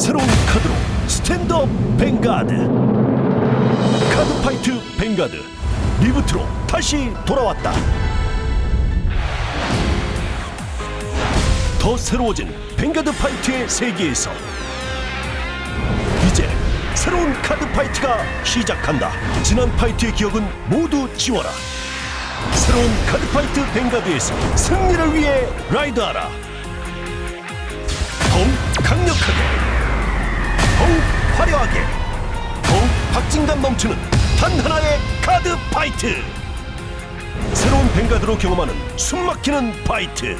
새로운 카드로 스탠드업 뱅가드. 카드 파이트 뱅가드. 리부트로 다시 돌아왔다. 더 새로워진 뱅가드 파이트의 세계에서 이제 새로운 카드 파이트가 시작한다. 지난 파이트의 기억은 모두 지워라. 새로운 카드 파이트 뱅가드에서 승리를 위해 라이드하라. 더욱 강력하게 박진감 넘치는 단 하나의 카드 파이트. 새로운 뱅가드로 경험하는 숨막히는 파이트.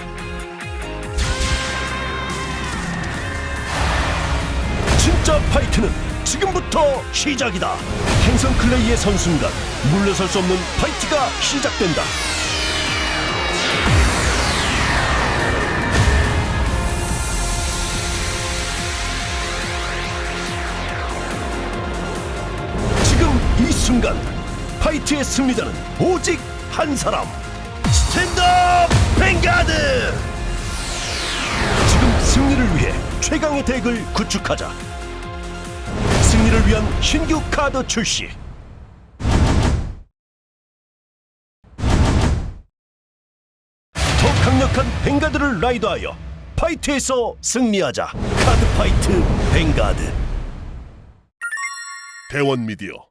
진짜 파이트는 지금부터 시작이다. 행성 클레이의 선순간 물러설 수 없는 파이트가 시작된다 순간 파이트의 승리자는 오직 한 사람. 스탠드업 뱅가드! 지금 승리를 위해 최강의 덱을 구축하자. 승리를 위한 신규 카드 출시. 더 강력한 뱅가드를 라이드하여 파이트에서 승리하자. 카드 파이트 뱅가드. 대원 미디어